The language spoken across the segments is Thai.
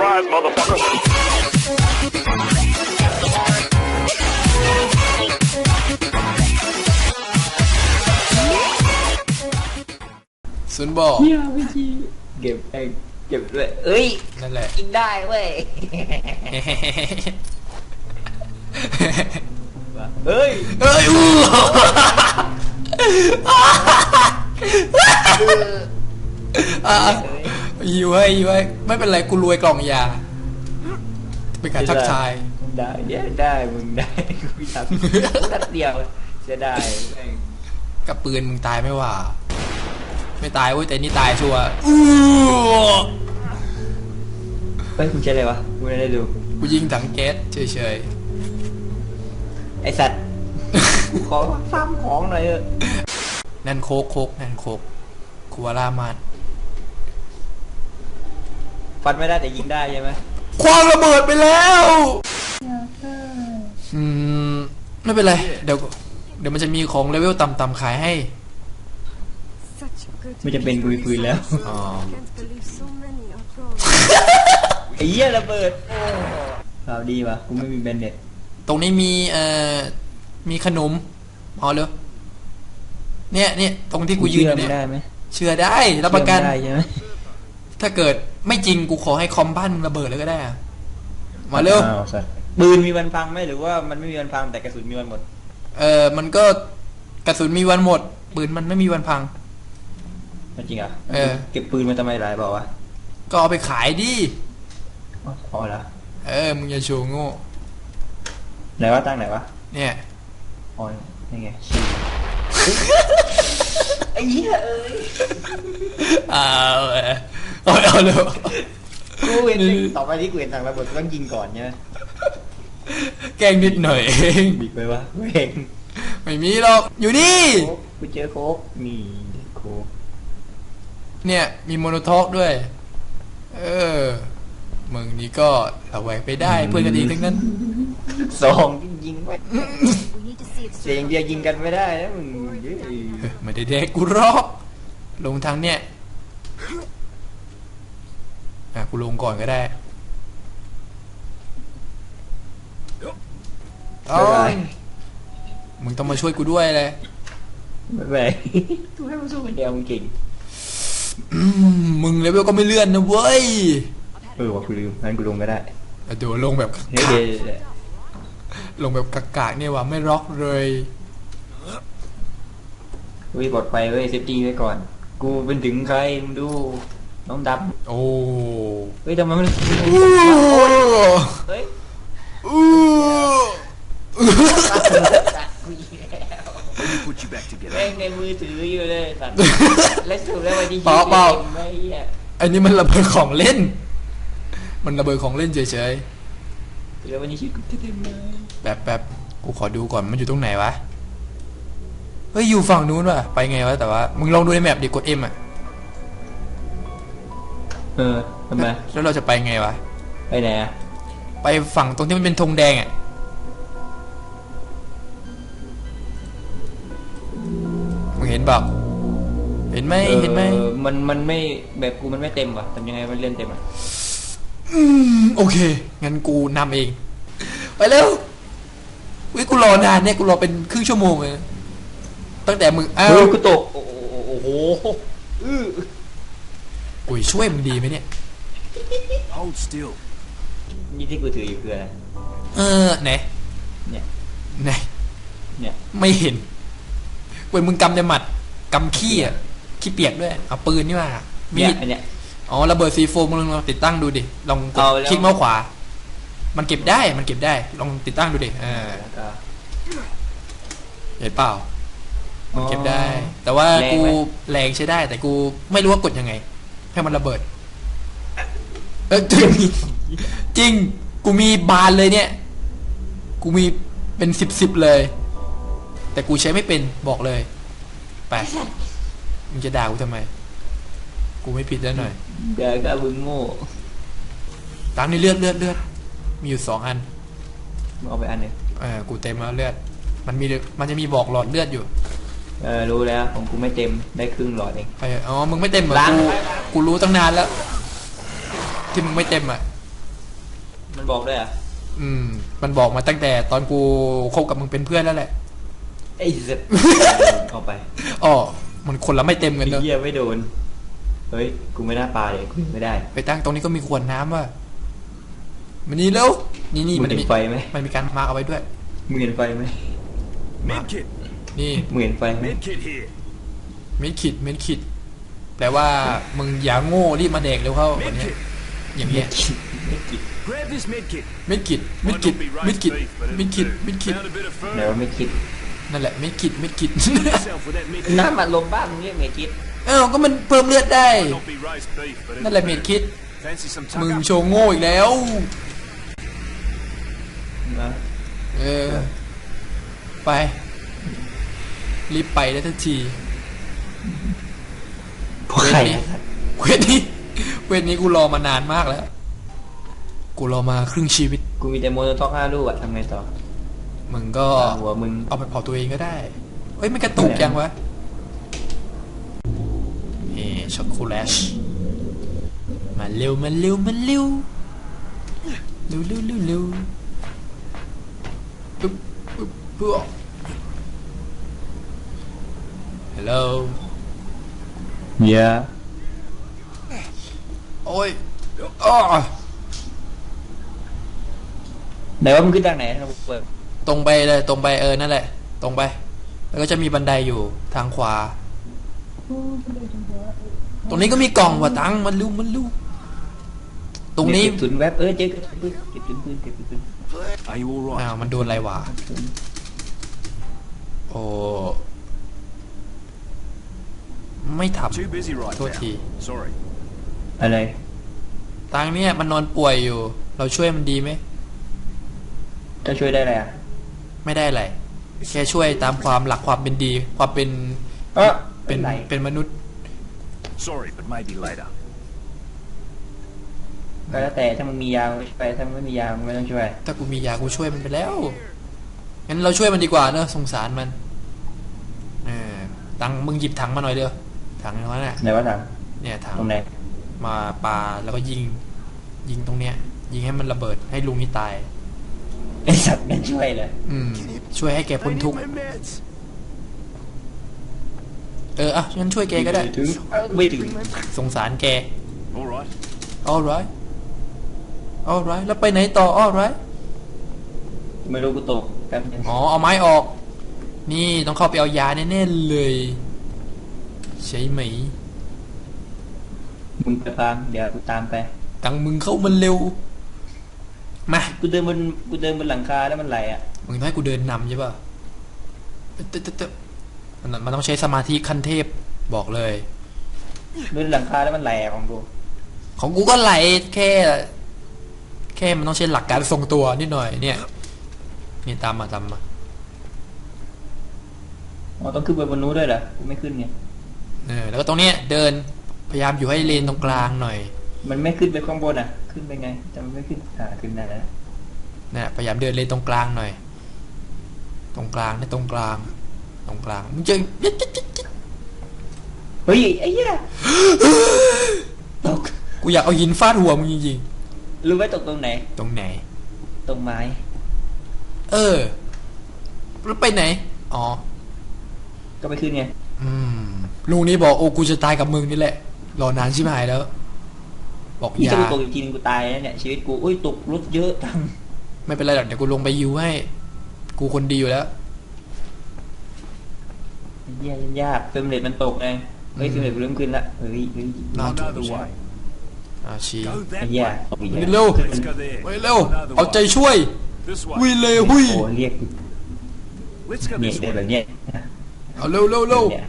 Surprise, motherfucker. ศูนย์บอกเนี่ยวิธีเก็บไอ้เก็บด้วยเอ้ยนั่นแหละกินได้เว้ย เฮ้ยเอ้ยอู้ อะอยู่ไว้อยู่ไว้ไม่เป็นไรกูรวยกล่องยา เป็นการทักทาย ได้เนี่ยได้มึงได้กูทำนัดเดียวจะได้แม่งกับปืนมึงตายไม่ว่า ไม่ตายเว้ยแต่นี่ตายชัวร์อู้เฮ้ยมึงใช่อะไรวะกูไม่ได้ดูกูยิงถังแก๊สเฉยไอสัตว์ขอซ้ำของหน่อยเถอะๆนั่นโคกโคกนั่นโคกคูวาล่ามาด ฟันไม่ได้แต่ยิงได้ใช่ไหมความระเบิดไปแล้วอืมไม่เป็นไร เดี๋ยวเดี๋ยวมันจะมีของเลเวลต่ำๆขายให้ Such good ไม่จะเป็นกุยปืนแล้วอ๋อ can't believe so many are grown. ไอ้เหี้ยระเบิดโอ้ข่าวดีวะกูไม่มีแบนเน็ตตรงนี้มีเอ่อมีขนมพอเลยเนี่ยเนี่ยตรงที่กูยืนอยู่ไม่เนี่ยได้ไหมเชื่อได้รับประกันเชื่อไม่ได้ใช่ไหมถ้าเกิด ไม่จริงกูขอให้คอมบ้านระเบิดเลยก็ได้อะมาเร็ว อ้าวสัตว์ปืนมีวันพังไหมหรือว่ามันไม่มีวันพังแต่กระสุนมีวันหมด เออมันก็กระสุนมีวันหมดปืนมันไม่มีวันพัง จริงเหรอะเออ เก็บปืนมาทำไมหลายบอกวะก็เอาไปขายดิอ๋อพอละเออ มึงอย่าโชว์โง่ ไหนวะตั้งไหนวะเนี่ย อ๋อนี่ไงไอ้เหี้ยเอ้ย เอาเออ เอาเอาเร็วกูเห็นต่อไปที่กูเห็นทางระเบิดกูต้องยิงก่อนใช่ไหมแกล้งนิดหน่อยเองบิดไปวะเห็นไม่มีหรอกอยู่นี่ โค้กกูเจอโค้กนี่โค้กเนี่ยมีโมโนทอกด้วย เออมึงนี่ก็ระแวงไปได้เพื่อนกันเองทั้งนั้น สองยิงไป We need to see it เสียงเดียวยิงกันไม่ได้นะมึงเฮ้ยเออไม่ได้แดกกูหรอกลงทางเนี่ย อะกูลงก่อนก็ได้โอ้ยมึงต้องมาช่วยกูด้วยเลย ไม่เป็นไรกูให้มึงสู้คนเดียวมึงเก่งอืมมึงเลเวลก็ไม่เลื่อนนะเว้ยเออว่ากูลืมงั้นกูลงก็ได้เดี๋ยวลงแบบเฮ้ยเดี๋ยวเดี๋ยวลงแบบกากๆเนี่ยว่ะไม่ร็อกเลย เฮ้ยปลอดภัยเว้ยเซฟตี้ไว้ก่อน กูเป็นถึงใครมึงดู น้องดโอ้ำเฮ้ยทำไมมันอู้เฮ้ยอู้ Let me put you back together. แม่งในมือถืออยู่เลยสัตว์แล้วสุดแล้ววันที่เปล่าเปล่าไม่เหี้ยอันนี้มันระเบิดของเล่น มันระเบิดของเล่นเฉยแล้ววันนี้ชีวิตกูจะเต็มเลยๆแบบแบบกูขอดูก่อนมันอยู่ตรงไหนวะเฮ้ยอยู่ฝั่งนู้นว่ะไปไงวะแต่ว่ามึงลองดูในแมปดิกดเอ็มอะ เออทำไมแล้วเราจะไปไงวะ ไปไหนอะไปฝั่งตรงที่มันเป็นธงแดงอะมึงเห็นเปล่าเห็นไหมเห็นไหมออมันมันไม่แบบกูมันไม่เต็มว่ะทำยังไงมันเล่นเต็มอะอืมโอเค งั้นกูนำเอง ไปเร็ววิกูรอนานเนี่ยกูรอเป็นครึ่งชั่วโมงเลยตั้งแต่มึงอ้าเฮ้วยกูตก โอ้โหโอ้โหอื้อ กูช่วยมึงดีไหมเนี่ย Hold still. นี่ที่กูถืออยู่คืออะไร เออไหนเนี่ย ไหนเนี่ย ไม่เห็นเว้ยมึงกำแต่หมัดกำขี้อะขี้เปียกด้วยเอาปืนนี่มามีเนี่ยดอันเนี้ย อ๋อระเบิดซีโฟมมึงลองติดตั้งดูดิลองกดเอาแล้ว คลิกเมาส์ขวา มันเก็บได้มันเก็บได้ ลองติดตั้งดูดิเออแล้วก็เห็นเปล่า มันเก็บได้ แต่ว่าแรงกูไหม แรงใช้ได้ แต่กูไม่รู้ว่ากดยังไง ให้มันระเบิด เออจริงจริง กูมีบานเลยเนี่ย กูมีเป็นสิบสิบเลย แต่กูใช้ไม่เป็นบอกเลย ไปมึงจะด่ากูทำไม กูไม่ผิดแล้วหน่อยเดี๋ยวก็มึงโง่ตามนี้เลือดเลือดเลือดมีอยู่สองอันมึงเอาไปอันหนึงเออกูเต็มแล้วเลือด มันมีมันจะมีบอกหลอดเลือดอยู่ เออรู้แล้วของกูไม่เต็มได้ครึ่งหลอดเองไปอ๋อมึงไม่เต็มเหรอล้างกูไป กูรู้ตั้งนานแล้ว ที่มึงไม่เต็มอะ มันบอกด้วยอะ อืม มันบอกมาตั้งแต่ตอนกูคบกับมึงเป็นเพื่อนแล้วแหละ ไอ้เสร็จเอาไปอ๋อมันคนละไม่เต็มกันเนอะเหี้ยไม่โดน เฮ้ย กูไม่น่าปลาเลยกูไม่ได้ ไปตั้งตรงนี้ก็มีขวดน้ำว่ะมันนี่แล้วนี่นี่มึมังนเห็มีนไฟไหมมันมีการมาร์กเอาไว้ด้วยมึงเห็นไฟไหม Medkit. นี่มึงเห็นไฟไหม Medkit here. เม็ดขิดเม็ดขิด แปลว่ามึงอย่าโง่รีบมาเด็กเร็วเข้าวันเนี้ย Medkit. อย่างเงี้ย Grab this medkit. เม็ดขิดเม็ด Might ขิด not be เม็ด roast ขิด beef, but เม็ด it'll ขิด do. เม็ดขิด Found a bit of เดี๋ยว fur. ไม่คิดนั่นแหละเม็ดขิดเม็ดขิด Yourself with that medkit. น้ำอัดลมบ้านมึงเรียกเมจิตเอ้าก็มันเพิ่มเลือดได้ Might not be roast beef, but นั่น it'll แหละเม็ด do. คิด Fancy some มึง tucker? โชว์โง่อีกแล้วนะเออไป รีบไปได้ทันที พวกใครเวทนี้เวทนี้กูรอมานานมากแล้ว กูรอมาครึ่งชีวิต กูมีแต่โมโนท็อกห้าลูกอะทำไงต่อ มึงก็หัวมึง เอาไปเผาตัวเองก็ได้เฮ้ยไม่กระตุกยังวะเฮ้ช็อกโกแลตมาเร็วมาเร็วมาเร็วเร็วเร็วเร็วเร็วปึ๊บปึ๊บปึ๊บฮั ลโหลเยอะโอ้ยอ้อไหนว่ามึงขึ้นทางไหนเราเปิดตรงไปเลยตรงไปเออนั่นแหละ ตรงไป แล้วก็จะมีบันไดอยู่ทางขวา ตรงนี้ก็มีกล่องว่ะตังมันลูมันลูตรงนี้เก็บทุนแว็บเออเจ๊เก็บปืนเก็บทุนปืนเก็บปืน Are you all อ้าว right? มันโดนอะไรวะโอ้ ไม่ทับ Too busy right Thôi now. thì- Sorry. อะไรตังเนี่ยมันนอนป่วยอยู่ เราช่วยมันดีไหมจะช่วยได้อะไรอะไม่ได้อะไรแค่ช่วยตามความหลักความเป็นดี ความเป็นเออเป็นไรเป็นมนุษย์ Sorry, but maybe later. ก็แล้วแต่ถ้ามึงมียาก็ช่วยถ้ามึงไม่มียามึงไม่ต้องช่วย ถ้ากูมียากูช่วยมันไปแล้วงั้นเราช่วยมันดีกว่าเนอะสงสารมัน เออตังมึงหยิบถังมาหน่อยเดียว ถังนั้นน่ะไหนว่าถังเนี่ยถังตรงไหนมาปาแล้วก็ยิง ยิงตรงเนี้ย ยิงให้มันระเบิดให้ลุงนี่ตายไอสัตว์ไม่ช่วยเลยอืมช่วยให้แกพ้น I need ทุกข์ my meds. เอออะงั้นช่วยแกก็ได้ถึงเอ้าไม่ถึงสงสารแก All right. alright alright แล้วไปไหนต่อ alright ไม่รู้กูตกแป๊บนึงอ๋อเอาไม้ออก นี่ต้องเข้าไปเอายาแน่ๆเลย ใช่ไหม มึงไปฟังเดี๋ยวกูตามไป ตังมึงเข้ามันเร็ว มากูเดินบนกูเดินบนหลังคาแล้วมันไหลอะ มึงต้องให้กูเดินนำใช่ป่ะเตะเตะเตะมันมันต้องใช้สมาธิขั้นเทพบอกเลยเดินหลังคาแล้วมันไหลอะของกูของกูก็ไหลแค่ แค่มันต้องใช้หลักการทรงตัวนิดหน่อย เนี่ยนี่ตามมาตามมาอ๋อต้องขึ้นไปบนนู้นด้วยเหรอกูไม่ขึ้นไง เออแล้วก็ตรงเนี้ยเดินพยายามอยู่ให้เลนตรงกลางหน่อย มันไม่ขึ้นไปข้างบนอะ ขึ้นไปไงแต่มันไม่ขึ้นอ่าขึ้นได้แล้วนะพยายามเดินเลนตรงกลางหน่อย ตรงกลางนะตรงกลาง ตรงกลางมึงจะเฮ้ยไอ้เหี้ยตกกูอยากเอาหินฟาดหัวมึงจริงรู้ไหมตกตรงไหนๆตรงไหน ตรงไม้ เออแล้วไปไหน อ๋อ ก็ไม่ขึ้นไง อืม ลุงนี้บอกโอ้กูจะตายกับมึงนี่แหละ รอนานชิบหายแล้ว บอกนี่อย่าถ้ากูตกอีกทีนึงกูตายแล้วเนี่ยชีวิตกูอุ้ยตกรถเยอะจังไม่เป็นไรหรอกเดี๋ยวกูลงไปยิวให้ กูคนดีอยู่แล้วเหี้ยยากเฟรมเรทมันตกไงเฮ้ยเฟรมเรทกูเริ่มขึ้นละเฮ้ยเฮ้ยน่า I ถู know ก the way. อ่าชี้ Go ไอ้ that เหี้ย way. ตกอีกไปแล้วเร็ว Let's go there. ไปเร็ว I know the เอาใจ way. ช่วย This วิ way. เลยหุยโอ้เรียก Let's go เนี่ย this เดิน way. แบบเนี้ยเอาเร็วเร็วเร็วนี่ย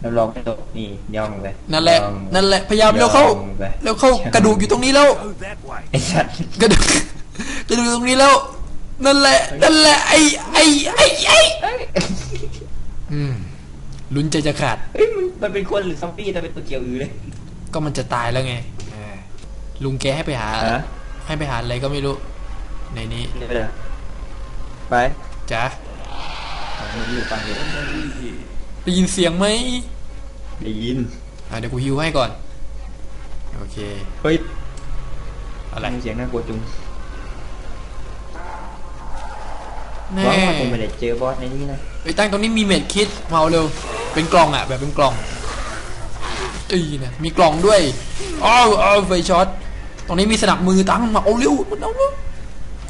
แล้วลองไปตกนี่ย่องไปนั่นแหละ ย่องนั่นแหละ พยายามเร็วเข้า ย่องไปเร็วเข้ากระดูกอยู่ตรงนี้แล้ว Go that way. ไอ้สัตว์กระดูกกระดูกอยู่ตรงนี้แล้ว นั่นแหละ นั่นแหละ ไอ้ไอ้ไอ้ไอ้อืมลุ้นใจจะขาด เฮ้ยมันมันเป็นคนหรือซอมบี้แต่เป็นตัวเกี่ยวอือเลย ก็มันจะตายแล้วไงเออลุงแกให้ไปหา ฮะ ให้ไปหาอะไรก็ไม่รู้ ในนี้เดี๋ยวไปเลยไปจ้ะมันอยู่ฟังอยู่ ได้ยินเสียงไหมได้ยิน อะเดี๋ยวกูฮิวให้ก่อน โอเค เฮ้ยอะไรมีเสียงน่ากลัวจุงแน่หวังว่าคงไม่ได้เจอบอสในนี้นะไอ้ยตั้งตรงนี้มีเม็ดคิดมาเอาเร็ว เป็นกล่องอะ แบบเป็นกล่องตีนะมีกล่องด้วยอ้าวอ้าวไฟช็อต ตรงนี้มีสนับมือตั้งมาเอาเร็วมันเอาเร็ว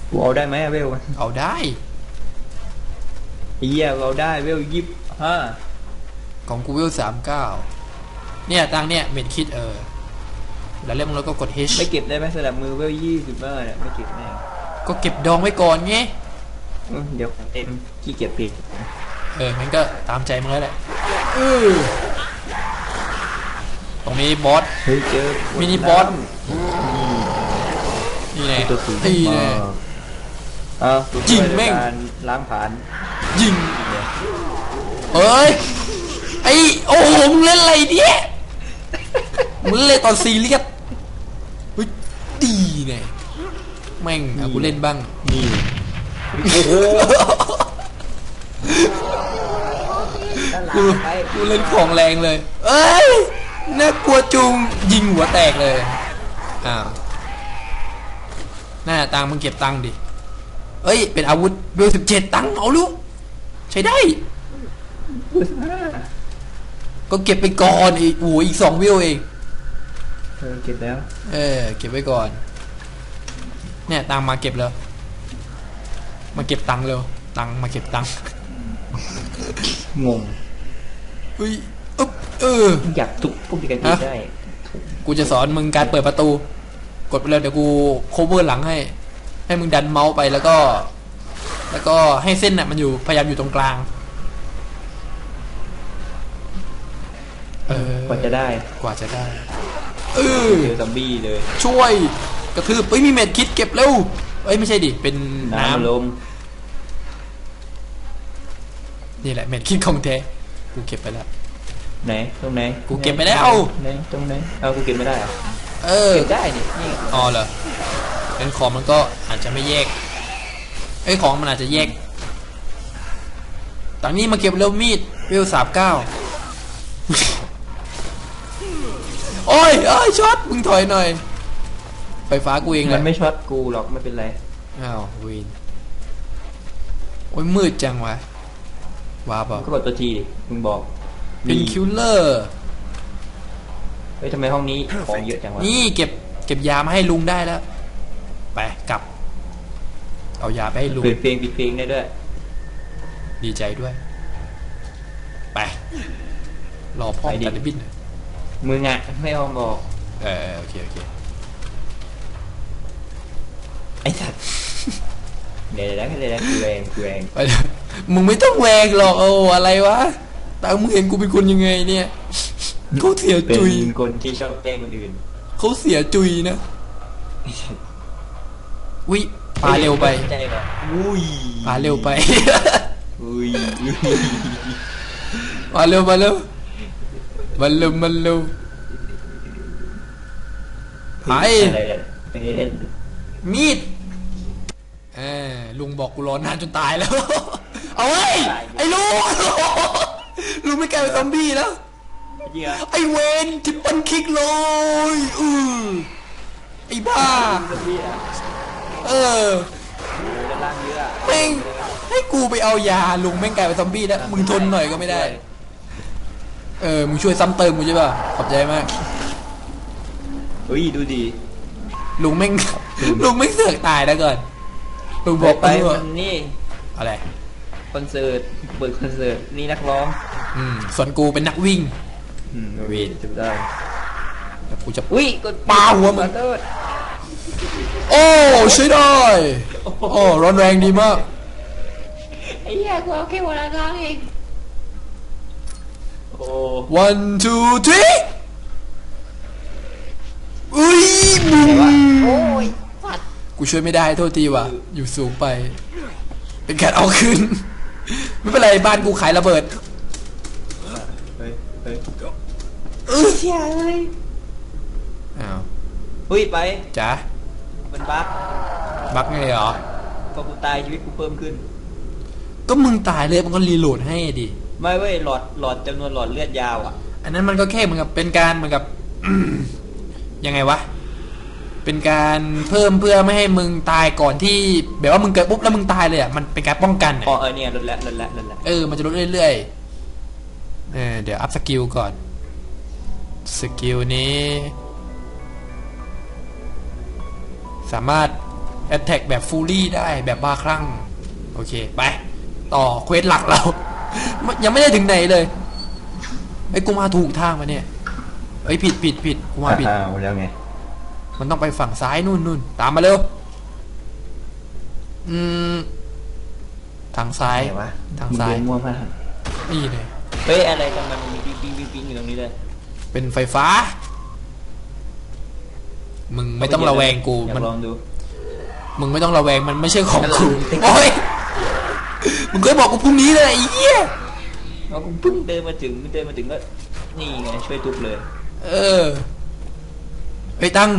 กูเอาได้ไหมอะเวลเอาได้เฮียเราได้เวลยิบห้า ของกูเวลสามเก้าเนี่ยตั้งเนี่ยเม็ดคิดเออ แล้วเล่มแล้วก็กด H ไม่เก็บได้ไหมสลับมือเวลยี่สิบห้าเนี่ยไม่เก็บแน่ก็เก็บดองไว้ก่อนไงเออเดี๋ยวเต็มขี้เกียจปิดเออมันก็ตามใจมึงแล้วแหละเออตรงนี้บอส เฮ้ยเจอมินิบอสนี่แน่ตัวสีนี่แน่เอ้ายิงแม่งการล้างผ่านยิงเฮ้ย ไอโอ้โหมึงเล่นอะไรเนี่ยมึงเล่นตอนซีเรียสเฮ้ยดีเนี่ยแม่งเอากูเล่นบ้างนี่โอ้โหกูกูเล่นของแรงเลย เอ้ยน่ากลัวจุงยิงหัวแตกเลยอ้าวน่าตังมึงเก็บตังดิเอ้ย เป็นอาวุธเบลสิบเจ็ดตังเอาลูกใช้ได้ ก็เก็บไปก่อนอีกโอ้โหอีกสองวิวเอง เออเก็บแล้ว เออ เก็บไว้ก่อน เนี่ยตังค์มาเก็บแล้ว มาเก็บตังค์เร็วตังค์มาเก็บตังค์งงเฮ้ยอึ๊บเออ อยากทุกพวกที่กันฮะได้ กูจะสอนมึงการเปิดประตู กดไปเลยเดี๋ยวกูโคเวอร์หลังให้ ให้มึงดันเมาส์ไปแล้วก็ แล้วก็ให้เส้นน่ะมันอยู่พยายามอยู่ตรงกลาง กว่าจะได้ กว่าจะได้ เออเจอซอมบี้เลย ช่วย กระทืบเอ้ยมีเม็ดคิดเก็บเร็ว เอ้ยไม่ใช่ดิ เป็นน้น้ำลมำนี่แหละเม็ดคิดของแท้ กูเก็บไปแล้ว ไหนตรงไหน กูเก็บไปแล้วไหนตรงไหน เอากูเก็บไม่ได้เหรอเออ เก็บได้นี่นี่อ๋อเหรอเป็นของมันก็อาจจะไม่แยกไอ้ยของมันอาจจะแยกต่างนี้มาเก็บเร็วมีดเวลสามเก้า โอ้ยเอ้ยช็อตมึงถอยหน่อย ไฟฟ้ากูเองแหมัละนไม่ช็อตกูหรอกไม่เป็นไร อ้าววินโอ้ยมืดจังวะว้าเปล่าก็กดตัวทีดิมึงบอกเป็นคิลเลอร์ เฮ้ยทำไมห้องนี้ของเยอะจังวะนี่เก็บเก็บยามาให้ลุงได้แล้ว ไปกลับ เอายาไปให้ลุงเปิดเพลงปิดเพลงได้ด้วยดีใจด้วย ไป รอพ่อไปดิตัดบิน มึงอะไม่ห้องบอกเออโอเคโอเคไอ้สัตว์เดี๋ยวเดี๋ยวเดี๋ยวเดี๋ยวกูแรงกูแรงไปเลยมึงไม่ต้องแวกหรอกโอ้อะไรวะตังมึงเห็นกูเป็นคนยังไงเนี่ยเขาเสียเป็นจุยคนที่ชอบแกล้งคนอื่นเขาเสียจุยนะวิปลาเร็วไปใจเหรออุ้ยปลาเร็วไปอุ้ยมาเร็วมาเร็วมาเร็ว มาเร็วไปอะไรเนี่ยเอ๊ะมีดเออลุงบอกกูรอนานจนตายแล้ว เอาไว้ยไอ้ลุงลุงไม่กลายเป็นซอมบี้แล้วเหี้ยไอ้เวนทิปเปิลคิกเลยอือไอ้บ้าเหี้ยเออโอ้ด้านล่างเยอะอะแม่งให้กูไปเอายาลุงแม่งกลายเป็นซอมบี้แล้วมึงทนหน่อยก็ไม่ได้ เออมึงช่วยซ้ำเติมกูใช่ป่ะขอบใจมาก เฮ้ยดูดิลุงแม่ง ลุงไม่งเสือกตายแล้วก่อนลุงบอกไปกูว่ามันนี่อะไร คอนเสิร์ตเปิดคอนเสิร์ตนี่นักร้องอืม ส่วนกูเป็นนักวิ่ง อืมวีนจุดได้แล้วกูจะ อุ้ยกดปาหัวมึง ขอโทษโอ้ใช้ได้โอ้ร้อนแรงดีมาก ไอ้เหี้ยกูเอาแค่หัวละครั้งเองโอ้ one two three อุ้ยมึงโอ้ยสัตว์กูช่วยไม่ได้โทษทีว่ะ อยู่สูงไป เป็นการเอาคืนไม่เป็นไรบ้านกูขายระเบิดเฮ้ยเฮ้ยเออเชี่ยเลยอ้าวเฮ้ยไปจ้ามันบั๊กบักไงเหรอพอกูตายชีวิตกูเพิ่มขึ้น ก็มึงตายเลยมันก็รีโหลดให้ดิ ไม่เว้ยหลอดหลอดจำนวนหลอดเลือดยาวอะ อันนั้นมันก็แค่เหมือนกับเป็นการเหมือนกับยังไงวะเป็นการเพิ่มเพื่อไม่ให้มึงตายก่อนที่แบบว่ามึงเกิดปุ๊บแล้วมึงตายเลยอะมันเป็นการป้องกันอ๋ออะเออเนี่ยลดละลดละลดละเออมันจะลดเรื่อยๆเออเดี๋ยวอัพสกิลก่อนสกิลนี้ สามารถ Attack แบบฟูลี่ได้แบบบ้าคลั่ง โอเค ไป ต่อเควสหลักเรา ยังไม่ได้ถึงไหนเลยไอ้ยกูมาถูกทางมาเนี่ยเอ้ยผิดผิดผิดกูมาผิดอ้าวแล้วไงมันต้องไปฝั่งซ้ายนู่นนู่นตามมาเร็วอืมทางซ้ายไหนวะทางซ้ายมึเดินมั่วมากนี่เลยเฮ้ยอะไรกันมันมีปิ๊งปิ๊งปิ๊งปิ๊งอยู่ตรงนี้เลยเป็นไฟฟ้า มึงไม่ต้องระแวงกูอยามันกลองดูมึงไม่ต้องระแวงมันไม่ใช่ของกูอะไรโอ้ย มึงเคยบอกกูพรุ่งนี้เลยไอ้เหี้ยเอากูเพิ่งเดินมาถึงเดินมาถึงก็นี่ไงช่วยทุบเลย เออไอ้ยตั้ง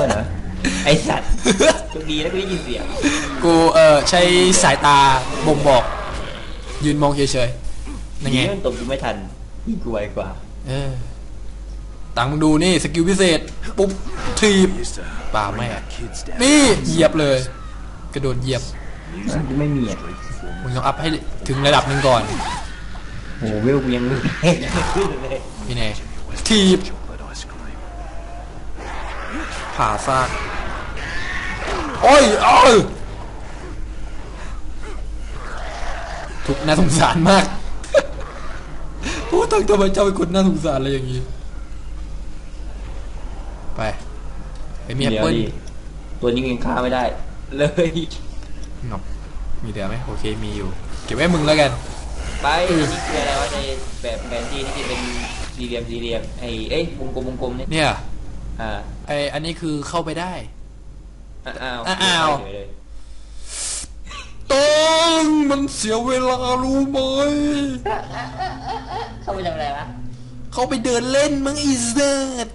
ว่าเหรอไอสัตว์โชคดีแล้วก็ได้ยินเสียงกูเออใช้สายตาบ่งบอก ยืนมองเฉยๆนั่นไงดีที่มันตบกูไม่ทันยิ่งกูไวกว่า เออตังมึงดูนี่สกิลพิเศษปุ๊บทีบ Used to ป่าแม่ kids down นี่เหยียบเลย กระโดดเหยียบไม่มีอะมึงต้องอัพให้ถึงระดับหนึ่งก่อนโหเวลกูยังไม่ขึ้นเลยนี่แน่ทีบ chocolate ice cream. ผ่าซากโอ้ยโอ้ยทุกน่าสงสารมากโอ้ตั้งทำไมเจ้าเป็นคนน่าสงสารอะไรอย่างนี้ ไปไอ้มีแอปเดี๋ยวเปิ้ลดิตัวนี้ยังฆ่าไม่ได้ เลยงับมีเหลือไหมโอเคมีอยู่ เก็บไว้มึงแล้วกัน ไปนี่คืออะไรวะในแบบแผนที่นี่คือเป็นสี่เหลี่ยมสี่เหลี่ยมไอ้เอ้ยวงกลมวงกลมเนี่ยเนี่ยอ่าไออันนี้คือเข้าไปได้ อ้าวอ้าว เฉยเลยต้องมันเสียเวลารู้ไหม เข้าไปทำอะไรวะ เขาไปเดินเล่นมั้งอีเซิร์